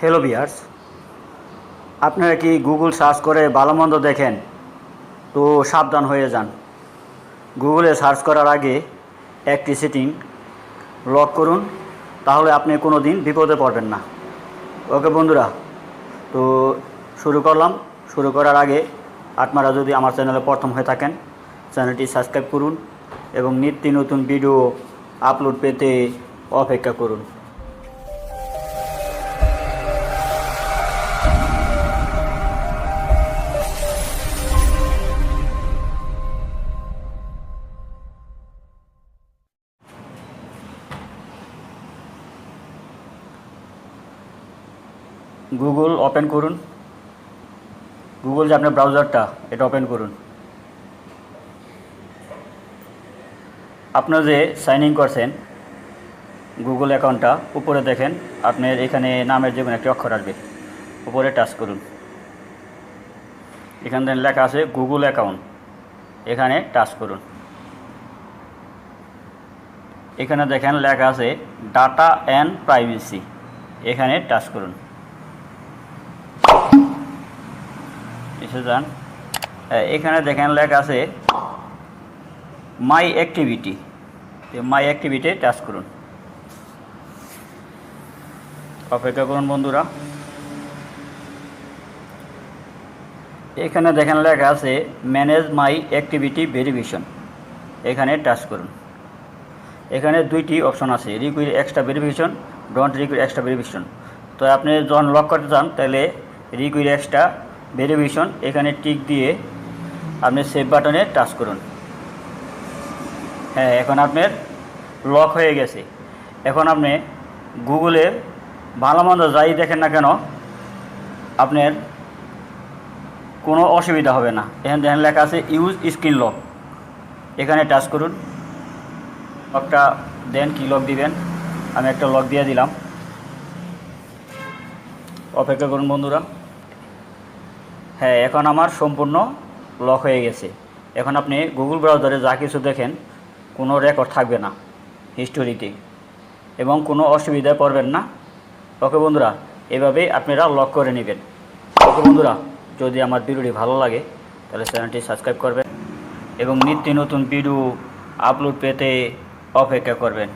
Hello বিয়ার্স আপনারা কি Google search করে ভালো মন্দ দেখেন? তো সাবধান হয়ে যান। গুগলে সার্চ করার আগে একটি সেটিং লক করুন, তাহলে আপনি কোনো দিন বিপদে পড়বেন না। ওকে বন্ধুরা, তো শুরু করলাম। শুরু করার আগে আপনারা যদি আমার চ্যানেলে প্রথম হয়ে থাকেন, চ্যানেলটি সাবস্ক্রাইব করুন এবং নিত্য নতুন ভিডিও আপলোড পেতে অপেক্ষা করুন। গুগল ওপেন করুন। গুগল যে আপনার ব্রাউজারটা এটা ওপেন করুন। আপনার যে সাইন ইন করছেন গুগল অ্যাকাউন্টটা উপরে দেখেন, আপনার এখানে নামের যে কোনো একটি অক্ষর আসবে। উপরে টাচ করুন। এখানে দেখেন লেখা আছে গুগল অ্যাকাউন্ট এখানে টাচ করুন। এখানে দেখেন লেখা আছে ডাটা অ্যান্ড প্রাইভেসি এখানে টাচ করুন। হ্যাঁ, এখানে দেখেন লেখা আছে my activity my activity touch করুন। অপেক্ষা করুন বন্ধুরা। এখানে দেখেন লেখা আছে ম্যানেজ মাই অ্যাক্টিভিটি ভেরিফিকেশন এখানে টাচ করুন। এখানে দুইটি অপশন আছে require extra verification don't require extra verification তো আপনি যখন লক করতে চান তাহলে রিকুইড এক্সট্রা ভেরিফিকেশন, এখানে টিক দিয়ে আপনি সেভ বাটনে টাচ করুন। হ্যাঁ এখন আপনার লক হয়ে গেছে। এখন আপনি গুগলে ভালো মন্দ যাই দেখেন না কেন, আপনার কোনো অসুবিধা হবে না। এখানে দেখেন লেখা আছে ইউজ স্ক্রিন লক এখানে টাচ করুন। লকটা দেন, কী লক দিবেন? আমি একটা লক দিয়ে দিলাম। অপেক্ষা করুন বন্ধুরা। হ্যাঁ এখন আমার সম্পূর্ণ লক হয়ে গেছে। এখন আপনি গুগল ব্রাউজারে যা কিছু দেখেন, কোনো রেকর্ড থাকবে না হিস্টোরিতে এবং কোনো অসুবিধায় পড়বেন না। ওকে বন্ধুরা এভাবেই আপনারা লক করে নেবেন। ওকে বন্ধুরা, যদি আমার ভিডিওটি ভালো লাগে, তাহলে চ্যানেলটি সাবস্ক্রাইব করবেন এবং নিত্য নতুন ভিডিও আপলোড পেতে অপেক্ষা করবেন।